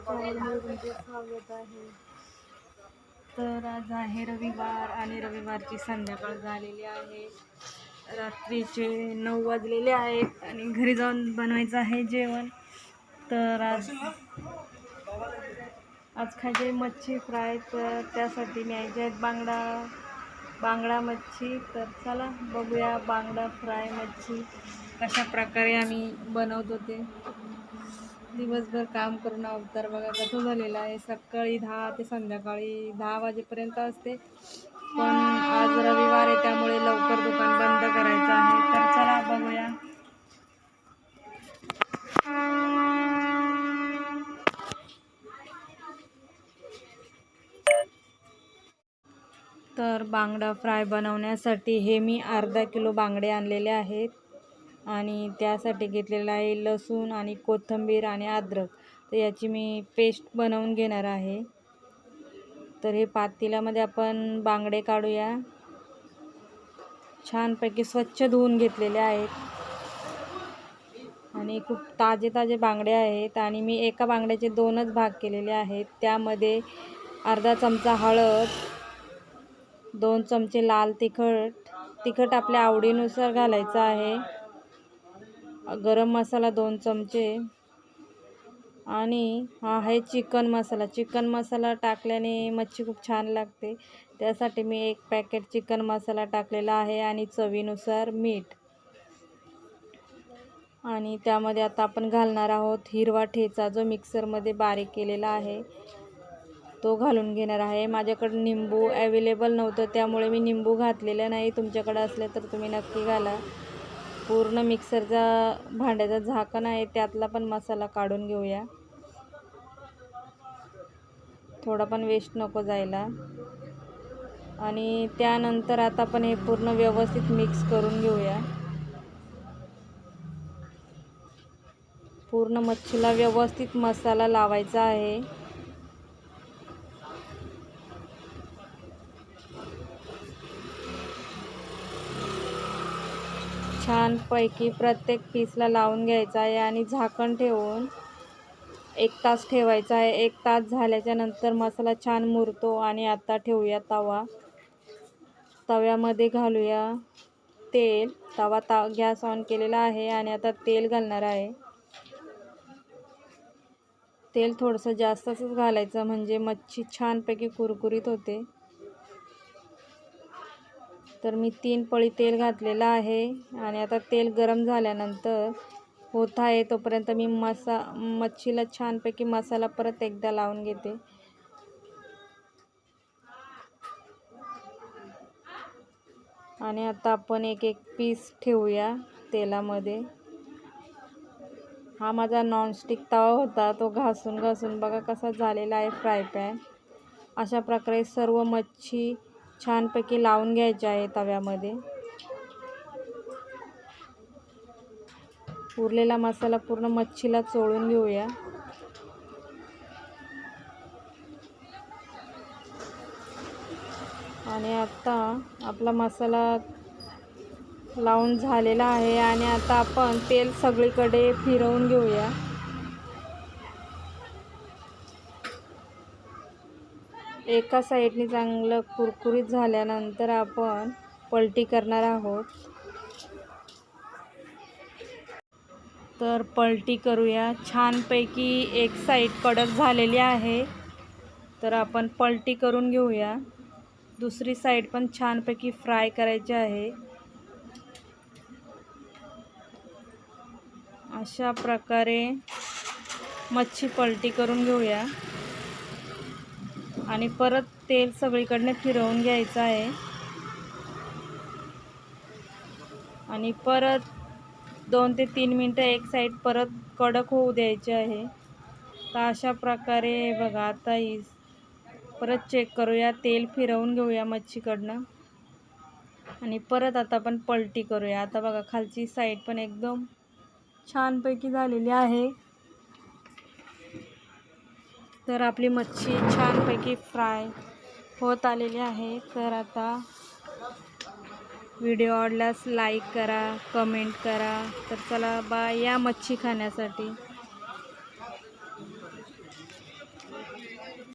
स्वागत आहे तर आज आहे रविवार आणि रविवारची संध्याकाळ झालेली आहे. रात्रीचे नऊ वाजलेले आहेत आणि घरी जाऊन बनवायचं आहे जेवण. तर आज आज खायचे मच्छी फ्राय तर त्यासाठी न्यायचे आहेत बांगडा बांगडा मच्छी. तर चला बघूया बांगडा फ्राय मच्छी कशा प्रकारे आम्ही बनवतो ते दिवसभर काम करून अवतार बघा कसं झालेला आहे. सकाळी दहा ते संध्याकाळी दहा वाजेपर्यंत असते. पण आज रविवार आहे त्यामुळे लवकर दुकान बंद करायचं आहे. तर चला बघूया. तर बांगडा फ्राय बनवण्यासाठी हे मी अर्धा किलो बांगडे आणलेले आहेत. आणि त्यासाठी घेतलेलं आहे लसूण आणि कोथिंबीर आणि अद्रक. तर याची मी पेस्ट बनवून घेणार आहे. तर हे पातेल्यामध्ये आपण बांगडे काढूया. छानपैकी स्वच्छ धुवून घेतलेले आहेत. आणि खूप ताजे ताजे बांगडे आहेत आणि मी एका बांगड्याचे दोनच भाग केलेले आहेत. त्यामध्ये अर्धा चमचा हळद दोन चमचे लाल तिखट. तिखट आपल्या आवडीनुसार घालायचं आहे. गरम मसाला दोन चमचे. आणि हा आहे चिकन मसाला. चिकन मसाला टाकल्याने मच्छी खूप छान लागते. त्यासाठी मी एक पॅकेट चिकन मसाला टाकलेला आहे आणि चवीनुसार मीठ. आणि त्यामध्ये आता आपण घालणार आहोत हिरवा ठेचा जो मिक्सरमध्ये बारीक केलेला आहे. तो घालून घेणार आहे. माझ्याकडं निंबू ॲवेलेबल नव्हतं त्यामुळे मी निंबू घातलेलं नाही. तुमच्याकडं असलं तर तुम्ही नक्की घाला. पूर्ण मिक्सरचा भांड्याचा झाकण आहे त्यातला पण मसाला काढून घेऊया. थोडा पण वेस्ट नको जायला. आणि त्यानंतर आता आपण हे पूर्ण व्यवस्थित मिक्स करून घेऊया. पूर्ण मच्छीला व्यवस्थित मसाला लावायचा आहे. छानपैकी प्रत्येक पीसला लावून घ्यायचा आहे आणि झाकण ठेवून एक तास ठेवायचा आहे. एक तास झाल्याच्यानंतर मसाला छान मुरतो आणि आता ठेवूया तवा. तव्यामध्ये घालूया तेल. तवा ता गॅस ऑन केलेला आहे आणि आता तेल घालणार आहे. तेल थोडंसं जास्तच घालायचं म्हणजे मच्छी छानपैकी कुरकुरीत होते. तर मी तीन पळी तेल घातलेलं आहे आणि आता तेल गरम झाल्यानंतर होत आहे तोपर्यंत मी मसा मच्छीला छानपैकी मसाला परत एकदा लावून घेते. आणि आता आपण एक एक पीस ठेवूया तेलामध्ये. हा माझा नॉनस्टिक तवा होता तो घासून घासून बघा कसा झालेला आहे फ्राय पॅन अशा प्रकारे सर्व मच्छी छानपैकी लावून घ्यायचे आहे तव्यामध्ये. उरलेला मसाला पूर्ण मच्छीला चोळून घेऊया. आणि आता आपला मसाला लावून झालेला आहे आणि आता आपण तेल सगळीकडे फिरवून घेऊया. एका साईडने चांगलं कुरकुरीत झाल्यानंतर आपण पलटी करणार आहोत. तर पलटी करूया. छानपैकी एक साईड कडक झालेली आहे. तर आपण पलटी करून घेऊया. दुसरी साईड पण छानपैकी फ्राय करायची आहे. अशा प्रकारे मच्छी पलटी करून घेऊया. आणि परत तेल सगळीकडनं फिरवून घ्यायचं आहे. आणि परत दोन ते तीन मिनटं एक साईड परत कडक होऊ द्यायचे आहे. तर अशा प्रकारे बघा आता ही परत चेक करूया. तेल फिरवून घेऊया मच्छीकडनं. आणि परत आता आपण पलटी करूया. आता बघा खालची साईड पण एकदम छानपैकी झालेली आहे. तर आपली मच्छी छानपैकी फ्राय होत आलेली आहे. तर आता व्हिडिओ आवडल्यास लाईक करा कमेंट करा. तर चला बा या मच्छी खाण्यासाठी.